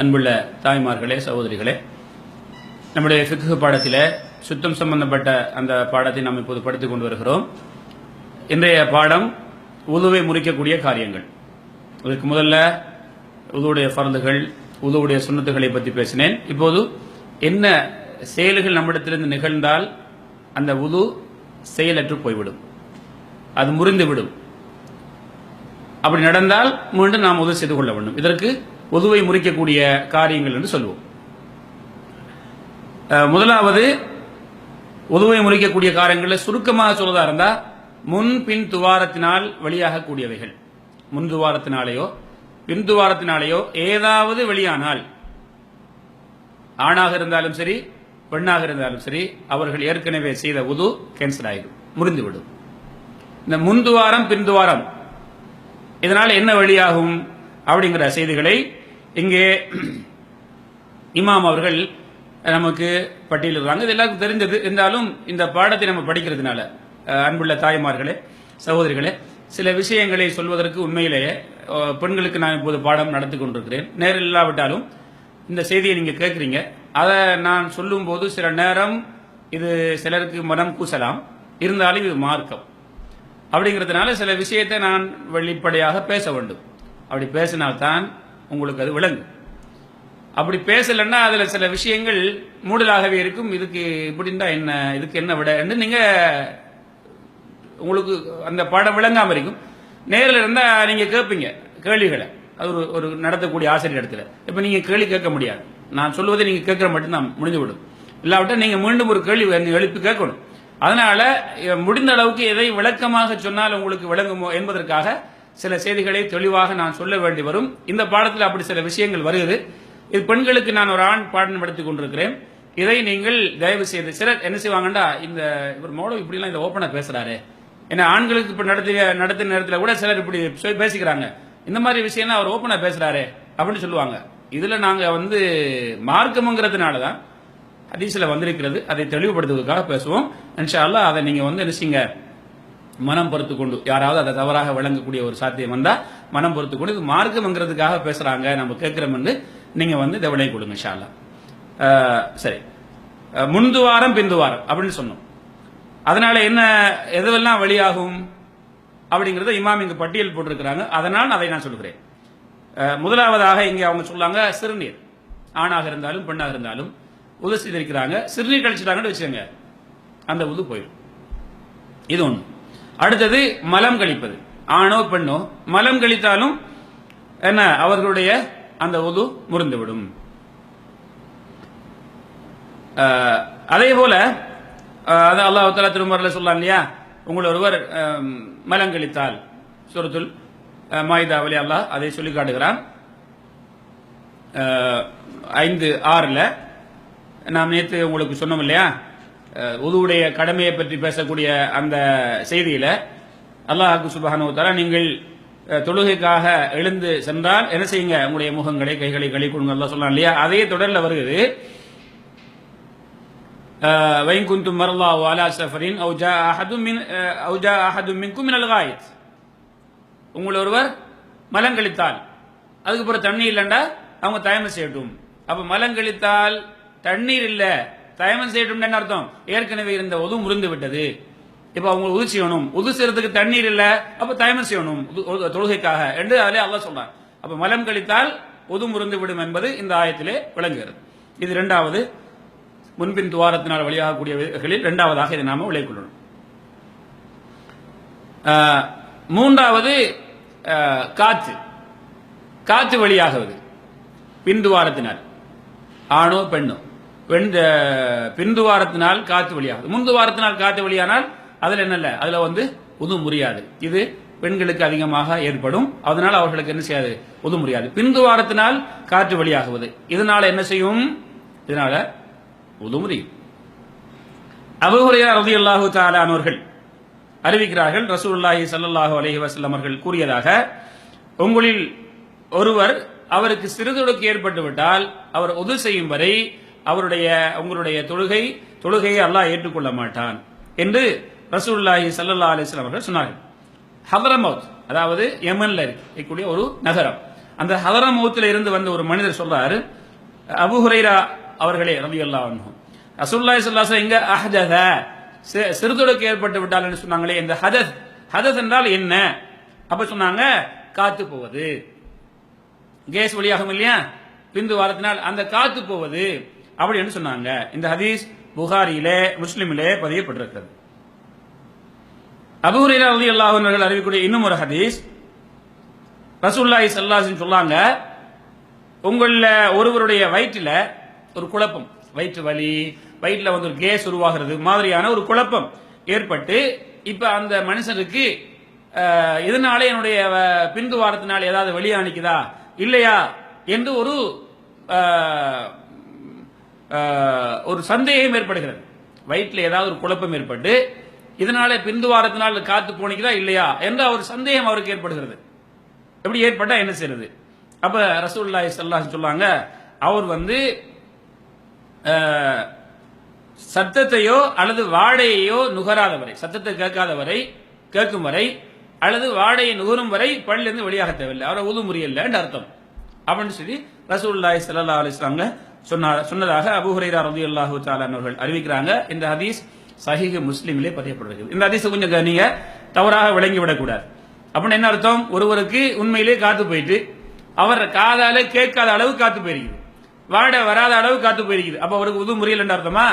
அன்புள்ள தாய்மார்களே சகோதரிகளே நம்முடைய ஃபிக்கு பாடத்தில் சுத்தம் சம்பந்தப்பட்ட அந்த பாடத்தை நாம் இப்போது படித்துக் கொண்டு வருகிறோம். இன்றைய பாடம் உதுவை முறிக்கக்கூடிய காரியங்கள். இதுக்கு முதல்ல உதுவுடைய பரந்துகள் உதுவுடைய சுண்ணத்துகளை பற்றி பேசினேன். இப்போது என்ன செயல்கள் நம்மிடத்திலிருந்து நிகழ்ந்தால் அந்த உது செயலற்று போய்விடும். அது முறிந்துவிடும். அப்படி நடந்தால் மீண்டும் நாம் உதவி செய்து கொள்ள வேண்டும். இதற்கு உதுவை முறிக்கக்கூடிய காரியங்கள் என்று சொல்லுவோம். முதலாவது உதுவை முறிக்கக்கூடிய காரியங்களில் சுருக்கமாக சொல்வதா இருந்தா முன் பின் துவாரத்தினால் வெளியாகக்கூடியவைகள் முன் துவாரத்தினாலேயோ பின் துவாரத்தினாலேயோ ஏதாவது வெளியானால் ஆணாக இருந்தாலும் சரி பெண்ணாக இருந்தாலும் சரி அவர்கள் ஏற்கனவே செய்த உது கேன்சல் ஆயிடும் முறிந்துவிடும். இந்த முன் துவாரம் பின் துவாரம் இதனால் என்ன வழியாகும் அப்படிங்கிற செய்திகளை இங்கே இமாம் அவர்கள் நமக்கு பட்டியலிடுறாங்க இது எல்லாருக்கும் தெரிஞ்சது இருந்தாலும் இந்த பாடத்தை நம்ம படிக்கிறதுனால அன்புள்ள தாய்மார்களே சகோதரிகளே சில விஷயங்களை சொல்வதற்கு உண்மையிலேயே பெண்களுக்கு நான் இப்போது பாடம் நடத்தி கொண்டிருக்கிறேன். நேரில் இல்லாவிட்டாலும் இந்த செய்தியை நீங்கள் கேட்குறீங்க. அதை நான் சொல்லும்போது சில நேரம் இது சிலருக்கு மனம் கூசலாம். இருந்தாலும் இது மார்க்கம். அப்படிங்கிறதுனால சில விஷயத்தை நான் வெளிப்படையாக பேச வேண்டும். அப்படி பேசினால்தான் உங்களுக்கு அது விளங்கும். அப்படி பேசலைன்னா அதில் சில விஷயங்கள் மூடலாகவே இருக்கும். இதுக்கு இப்படின்னா என்ன இதுக்கு என்ன விடன்னு நீங்கள் உங்களுக்கு அந்த பாடம் விளங்காமல் இருக்கும். நேரில் இருந்தால் நீங்கள் கேட்பீங்க கேள்விகளை. அது ஒரு ஒரு நடத்தக்கூடிய ஆசிரியர் இடத்துல. இப்போ நீங்கள் கேள்வி கேட்க முடியாது. நான் சொல்வதை நீங்கள் கேட்குற மட்டும்தான் முடிஞ்சு விடும் இல்லாவிட்டால் நீங்கள் மீண்டும் ஒரு கேள்வி எழுப்பி கேட்கணும். அதனால முடிந்த அளவுக்கு எதை விளக்கமாக சொன்னால் உங்களுக்கு விளங்குமோ என்பதற்காக சில செய்திகளை தெளிவாக நான் சொல்ல வேண்டி வரும். இந்த பாடத்தில் அப்படி சில விஷயங்கள் வருகிறது. இது பெண்களுக்கு நான் ஒரு ஆண் பாடம் நடத்தி கொண்டிருக்கிறேன். இதை நீங்கள் தயவு செய்து சிலர் என்ன செய்வாங்கண்டா இந்த இவர் மோடம் இப்படிலாம் இந்த ஓப்பனாக பேசுறாரு. ஏன்னா ஆண்களுக்கு இப்போ நடத்திய நடத்தின நேரத்தில் கூட சிலர் இப்படி சொல்லி பேசிக்கிறாங்க. இந்த மாதிரி விஷயம்லாம் அவர் ஓப்பனாக பேசுறாரு அப்படின்னு சொல்லுவாங்க. இதில் நாங்கள் வந்து மார்க்கமுங்கிறதுனால தான் ஹதீஸ்ல வந்திருக்கிறது. அதை தெளிவுபடுத்துவதற்காக பேசுவோம். இன்ஷா அல்லாஹ் அதை நீங்கள் வந்து என்ன செய்யுங்க? மனம் பொறுத்து கொண்டு யாராவது அதை தவறாக விளங்கக்கூடிய ஒரு சாத்தியம் வந்தா மனம் பொறுத்து கொண்டு இது மார்க்கம்ங்கிறதுக்காக பேசுறாங்க நம்ம கேட்கிறோம் என்று நீங்க வந்து இதை கொடுங்க ஷாலா சரி. முந்து வாரம் பிந்து வாரம் அப்படின்னு சொன்னோம். அதனால என்ன எதுவெல்லாம் வெளியாகும் அப்படிங்கறத இமாம் இங்கு பட்டியல் போட்டிருக்கிறாங்க. அதனால் அதை நான் சொல்கிறேன். முதலாவதாக இங்கே அவங்க சொல்லாங்க சிறுநீர். ஆணாக இருந்தாலும் பெண்ணாக இருந்தாலும் உது செய்திருக்கிறாங்க சிறுநீர் கழிச்சிட்டாங்கன்னு வச்சுக்கோங்க அந்த உது போயிடும். இது ஒன்று அடுத்தது மலம் கழிப்பது. ஆணோ பெண்ணோ மலம் கழித்தாலும் என்ன அவர்களுடைய அந்த உது முறிந்துவிடும். அதே போல அது அல்லாஹ் தலா திருமறையில் சொல்லலாம் இல்லையா? உங்கள் ஒருவர் மலம் கழித்தால் சுரத்துல் மாயுதா அல்லாஹ் அதை சொல்லி காட்டுகிறான். ஐந்து ஆறுல நாம் நேற்று உங்களுக்கு சொன்னோம் இல்லையா? உதுவுடைய கடமையை பற்றி பேசக்கூடிய அந்த செய்தியில அல்லாஹாக்கு சுபஹானு தஆலா நீங்கள் தொழுகைக்காக எழுந்து சென்றால் என்ன செய்யுங்க? உங்களுடைய முகங்களை கைகளை கழி கொடுங்க எல்லாம் சொல்லலாம் இல்லையா? அதே தொடர்ல வருகிறது. அஹ், வைன் மரல்லா வாலா சஃபரின் அவுஜா அஹது அஹதும் மின் அவுஜா அஹது அஹதும் மின்கும் மினல் காயித். உங்களை ஒருவர் மலம் கழித்தால் அதுக்கப்புறம் தண்ணி இல்லைண்டா அவங்க தயமை செய்யட்டும். அப்ப மலம் கழித்தால் தண்ணீர் இல்லை தயமம் செய்யட்டும் என்ன அர்த்தம்? ஏற்கனவே இருந்த உது முறிந்து விட்டது. இப்ப அவங்க உது செய்யணும். உது செய்யறதுக்கு தண்ணீர் இல்ல. அப்ப தயமம் செய்யணும். தொழுகைக்காக என்று அதிலே அல்லா சொல்றான். அப்ப மலம் கழித்தால் உது முறிந்து விடும் என்பது இந்த ஆயத்திலே விளங்குகிறது. இது இரண்டாவது முன்பின் துவாரத்தினால் வெளியாகக்கூடியவர்களில் இரண்டாவதாக இதை நாம விளைக்கொள்ளணும் ஆஹ், மூன்றாவது ஆஹ், காற்று. காற்று பின் பின்துவாரத்தினால் ஆணோ பெண்ணோ. பெண் ஆஹ், பின்துவாரத்தினால் காற்று வெளியாகுது. முன்துவாரத்தினால் காற்று வெளியானால் அதுல என்ன இல்ல அதுல வந்து உது முறியாது. இது பெண்களுக்கு அதிகமாக ஏற்படும். அதனால அவர்களுக்கு என்ன செய்யாது? உது முடியாது பின்துவாரத்தினால் காற்று வெளியாகுவது. இதனால என்ன செய்யும்? இதனால உது முறியும். அபுஹுரையா ரலியல்லாஹு அல்லாஹு அவர்கள் அறிவிக்கிறார்கள். ரசூல்லாஹி சல்லாஹு அலஹி வசல்லம் அவர்கள் கூறியதாக உங்களில் ஒருவர் அவருக்கு சிறுதொடுக்கு ஏற்பட்டு விட்டால் அவர் உது செய்யும் வரை அவருடைய உங்களுடைய தொழுகை தொழுகையை அல்லாஹ் ஏற்றுக்கொள்ள மாட்டான் என்று ரசூல்லாஹி சல்லா அலிஸ்லாம் அவர்கள் சொன்னார்கள். ஹதரமௌத் அதாவது யமன்ல இருக்கக்கூடிய ஒரு நகரம். அந்த ஹதரமௌத்தில் இருந்து வந்த ஒரு மனிதர் சொல்றாரு அபுஹுரைரா அவர்களே ரவி அல்லா ரசூல்லாய் சொல்லாச இங்க அஹஜத சி- சிறுதொடுக்கு ஏற்பட்டு விட்டால் என்று சொன்னாங்களே இந்த ஹதத் ஹதத் என்றால் என்ன? அப்ப சொன்னாங்க காத்து போவது. கேஸ் வழியாகும் இல்லையா? பிந்து வாரத்தினால் அந்த காத்து போவது. அப்படின்னு சொன்னாங்க? இந்த ஹதீஸ் புகாரியிலே முஸ்லிமிலே பதியப்பட்டிருக்கிறது. அபூரையா ரலி அல்லாஹர்கள் அறிவிக்கூடிய இன்னும் ஒரு ஹதீஸ். ரசூல்லாஹி ஸல்லல்லாஹு சொல்லாங்க உங்கள ஒருவருடைய வயிற்றில் ஒரு குழப்பம் வயிற்று வலி வயிற்றுல வந்து ஒரு கேஸ் உருவாகிறது மாதிரியான ஒரு குழப்பம் ஏற்பட்டு இப்ப அந்த மனுஷனுக்கு அஹ், இதனால என்னுடைய பிந்து வாரத்தினால் ஏதாவது வெளியானிக்குதா இல்லையா? என்று ஒரு அஹ், ஒரு சந்தேகம் ஏற்படுகிறது. வயிற்றில் ஏதாவது ஒரு குழப்பம் ஏற்பட்டு இதனால பிந்துவாரத்தினால் காத்து போனிக்குதா இல்லையா என்ற ஒரு சந்தேகம் அவருக்கு ஏற்படுகிறது. எப்படி ஏற்பட்டா என்ன செய்யறது? அப்ப ரசூலுல்லாஹி ஸல்லல்லாஹு சொல்லாங்க அவர் வந்து சத்தத்தையோ அல்லது வாடையையோ நுகராதவரை சத்தத்தை கேட்காதவரை கேட்கும் வரை அல்லது வாடையை நுகரும் வரை பள்ளியிலிருந்து வெளியாக தேவையில்லை. அவரை உது முறியல்லன்னு அர்த்தம். அப்படின்னு சொல்லி ரசூல்லாய் சல்லா அலைஹி சொன்னதாக அபு ஹுரைரா ரதி அல்லாஹு அவர்கள் அறிவிக்கிறாங்க. இந்த ஹதீஸ் சஹீஹ் முஸ்லீமிலே பதியப்படுகிறது இந்த ஹதீஸ் கொஞ்சம் நீங்க தவறாக விளங்கி விடக்கூடாது. அப்படின்னு என்ன அர்த்தம்? ஒருவருக்கு உண்மையிலே காத்து போயிட்டு அவர் காதால கேட்காத அளவு காத்து போயிருக்குது. வாட வராத அளவு காத்து போயிருக்குது. அப்ப அவருக்கு உது முறையில் அர்த்தமா?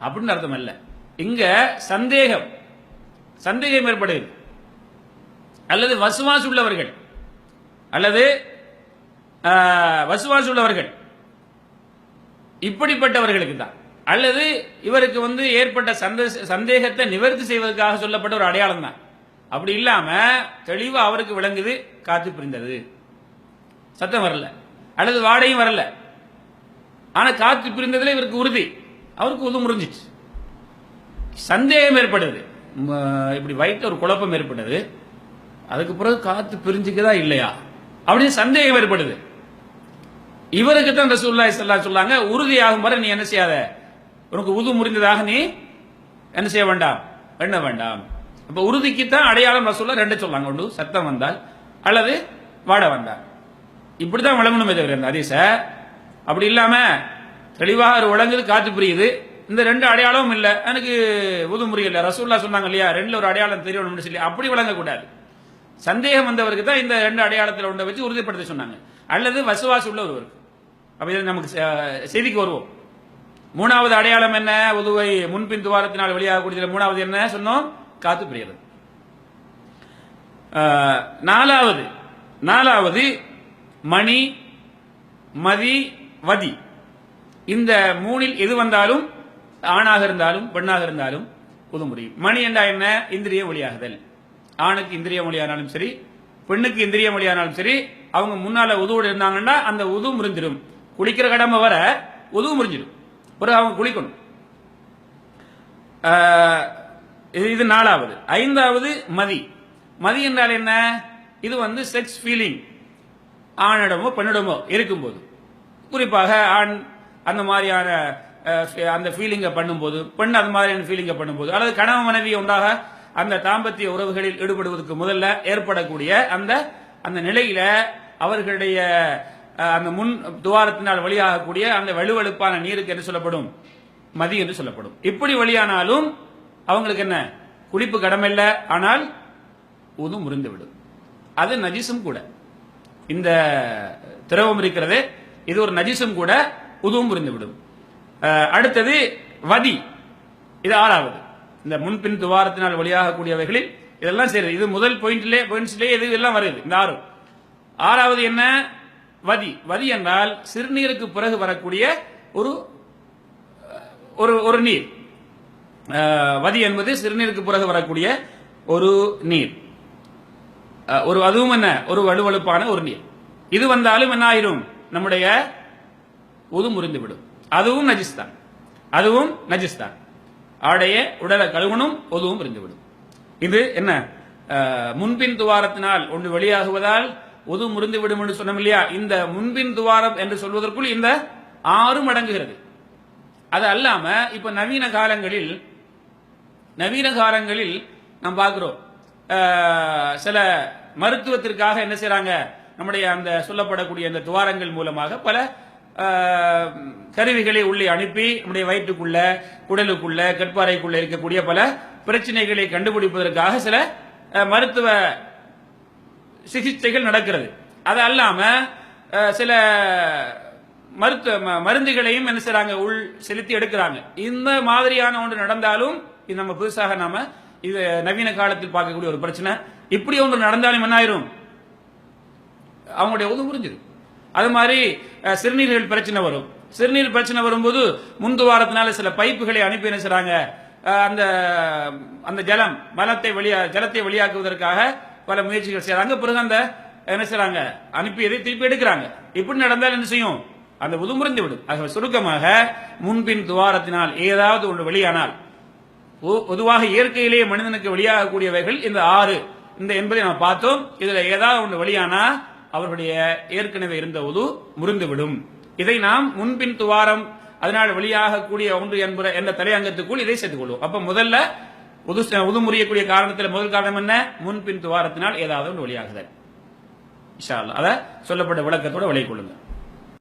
அப்படின்னு அர்த்தம் இல்ல. இங்க சந்தேகம். சந்தேகம் ஏற்படுகிறது. அல்லது வசுவாசு உள்ளவர்கள். அல்லது வசுவாசு உள்ளவர்கள். இப்படிப்பட்டவர்களுக்கு தான் அல்லது இவருக்கு வந்து ஏற்பட்ட சந்தே- சந்தேகத்தை நிவர்த்தி செய்வதற்காக சொல்லப்பட்ட ஒரு அடையாளம் தான் அப்படி இல்லாம தெளிவா அவருக்கு விளங்குது காத்து பிரிந்தது. சத்தம் வரல. அல்லது வாடையும் வரல. ஆனா காத்து பிரிந்ததுல இவருக்கு உறுதி. அவருக்கு உது முறிஞ்சிச்சு சந்தேகம் ஏற்படுது. இப்படி வயிற்று ஒரு குழப்பம் ஏற்படுது. அதுக்கு பிறகு காத்து பிரிஞ்சுக்குதா இல்லையா? அப்படின்னு சந்தேகம் ஏற்படுது. இவருக்கு தான் ரசூல்லா இஸ்லா சொல்லாங்க உறுதியாகும் வரை நீ என்ன செய்யாத? உனக்கு உது முறிந்ததாக நீ என்ன செய்ய வேண்டாம் எண்ண வேண்டாம். அப்ப உறுதிக்கு தான் அடையாளம் ரசூல்லா ரெண்டு சொல்லாங்க. ஒன்று சத்தம் வந்தால் அல்லது வாட வந்தால். இப்படிதான் விளங்கணுமே தவிர இந்த ஹதீஸ. அப்படி இல்லாம தெளிவாக ஒரு விளங்குது காத்து புரியுது. இந்த ரெண்டு அடையாளமும் இல்லை. எனக்கு உது முறியல ரசூல்லா சொன்னாங்க இல்லையா ரெண்டுல ஒரு அடையாளம் தெரியணும்னு சொல்லி. அப்படி விளங்கக்கூடாது. சந்தேகம் வந்தவருக்கு தான் இந்த ரெண்டு அடையாளத்தில் ஒன்றை வச்சு உறுதிப்படுத்த சொன்னாங்க. அல்லது வசுவாசு உள்ள ஒருவருக்கு அப்படி நமக்கு செ- செய்திக்கு வருவோம். மூணாவது அடையாளம் என்ன? உதுவை முன்பின் துவாரத்தினால் வெளியாகக்கூடிய மூணாவது என்ன சொன்னோம்? காத்து பிரியது ஆஹ், நாலாவது நாலாவது மணி மதி வதி. இந்த மூணில் எது வந்தாலும் ஆணாக இருந்தாலும் பெண்ணாக இருந்தாலும் புது முடியும் மணி என்றா என்ன? இந்திரிய மொழியாகுதல். ஆணுக்கு இந்திரிய மொழியானாலும் சரி பெண்ணுக்கு இந்திரிய மொழியானாலும் சரி அவங்க முன்னால உதுவோடு இருந்தாங்கன்னா அந்த உது முறிஞ்சிடும் குளிக்கிற கடமை வர உதவு முடிஞ்சிடும் ஒரு அவங்க குளிக்கணும். ஆஹ், இது நாலாவது. ஐந்தாவது மதி. மதி என்றால் என்ன? இது வந்து செக்ஸ் ஃபீலிங் ஆணிடமோ பெண்ணிடமோ இருக்கும்போது. குறிப்பாக ஆண் அந்த மாதிரியான அஹ், அந்த ஃபீலிங்கை பண்ணும்போது பெண் அந்த மாதிரியான ஃபீலிங்கை பண்ணும்போது அல்லது கணவன் மனைவி உண்டாக அந்த தாம்பத்திய உறவுகளில் ஈடுபடுவதற்கு முதல்ல ஏற்படக்கூடிய அந்த அந்த நிலையில அவர்களுடைய அந்த முன் துவாரத்தினால் வெளியாகக்கூடிய அந்த வலுவழுப்பான நீருக்கு என்ன சொல்லப்படும்? மதி என்று சொல்லப்படும். இப்படி வெளியானாலும் அவங்களுக்கு என்ன? குளிப்பு கடமையில்ல ஆனால் உது முறிந்துவிடும். அது நஜிசும் கூட. இந்த திரவம் இருக்கிறது. இது ஒரு நஜிசும் கூட உதுவும் புரிந்துவிடும் அடுத்தது வதி. இது ஆறாவது. இந்த முன்பின் துவாரத்தினால் வெளியாகக்கூடியவைகளில் இதெல்லாம் சரி இது முதல் பாயிண்ட்லேயே பாயிண்ட்ஸ்லேயே இது எல்லாம் வருது. இந்த ஆறு. ஆறாவது என்ன? வதி. வதி என்றால் சிறுநீருக்கு பிறகு வரக்கூடிய ஒரு ஒரு ஒரு நீர். வதி என்பது சிறுநீருக்கு பிறகு வரக்கூடிய ஒரு நீர். ஒரு அதுவும் என்ன? ஒரு வலுவழுப்பான ஒரு நீர். இது வந்தாலும் என்ன ஆயிரும்? நம்முடைய உது முறிந்துவிடும். அதுவும் நஜிஸ் தான் அதுவும் நஜிஸ் தான் ஆடைய உடலை கழுவனும் உதுவும் முறிந்துவிடும் இது என்ன? முன்பின் துவாரத்தினால் ஒன்று வெளியாகுவதால் உது முறிந்து விடும் என்று சொன்னோம் இல்லையா? இந்த முன்பின் துவாரம் என்று சொல்வதற்குள் இந்த ஆறும் அடங்குகிறது அது அல்லாம இப்ப நவீன காலங்களில் நவீன காலங்களில் நாம் பார்க்கிறோம். சில மருத்துவத்திற்காக என்ன செய்யறாங்க நம்முடைய அந்த சொல்லப்படக்கூடிய அந்த துவாரங்கள் மூலமாக பல கருவிகளை உள்ளே அனுப்பி நம்முடைய வயிற்றுக்குள்ள குடலுக்குள்ள கற்பாறைக்குள்ள இருக்கக்கூடிய பல பிரச்சனைகளை கண்டுபிடிப்பதற்காக சில மருத்துவ சிகிச்சைகள் நடக்கிறது. அது அல்லாம அஹ், சில மருத்துவ ம- மருந்துகளையும் என்ன செய்றாங்க? உள் செலுத்தி எடுக்கிறாங்க. இந்த மாதிரியான ஒன்று நடந்தாலும் இது நம்ம புதுசாக நாம இது நவீன காலத்தில் பார்க்கக்கூடிய ஒரு பிரச்சனை. இப்படி ஒன்று நடந்தாலும் என்ன ஆயிரும்? அவங்களுடைய உதவு புரிஞ்சிடும் அது மாதிரி சிறுநீர்கள் பிரச்சனை வரும். சிறுநீர் பிரச்சனை வரும்போது முந்து வாரத்தினால சில பைப்புகளை அனுப்பி என்ன செய்றாங்க? அஹ், அந்த அந்த ஜலம் மலத்தை வெளியா ஜலத்தை வெளியாக்குவதற்காக பல முயற்சிகள் செய்யறாங்க. பிறகு அந்த என்ன செய்றாங்க அனுப்பியதை திருப்பி எடுக்கிறாங்க. இப்படி நடந்தால் என்ன செய்யும்? அந்த உது முறிந்து விடும். ஆகவே சுருக்கமாக முன்பின் துவாரத்தினால் ஏதாவது ஒன்று வெளியானால் பொதுவாக இயற்கையிலேயே மனிதனுக்கு வெளியாகக்கூடியவைகள் இந்த ஆறு. இந்த என்பதை நாம் பார்த்தோம். இதுல ஏதாவது ஒன்று வெளியானா அவர்களுடைய ஏற்கனவே இருந்த உது முறிந்துவிடும் இதை நாம் முன்பின் துவாரம் அதனால் வெளியாகக்கூடிய ஒன்று என்பற என்ற தலையங்கத்துக்குள் இதை சேர்த்துக் கொள்வோம். அப்ப முதல்ல உது உது முறியக்கூடிய காரணத்தில் முதல் காரணம் என்ன? முன்பின் துவாரத்தினால் ஏதாவது ஒன்று வெளியாகுதல் அதை சொல்லப்பட்ட விளக்கத்தோட விலை கொள்ளுங்கள்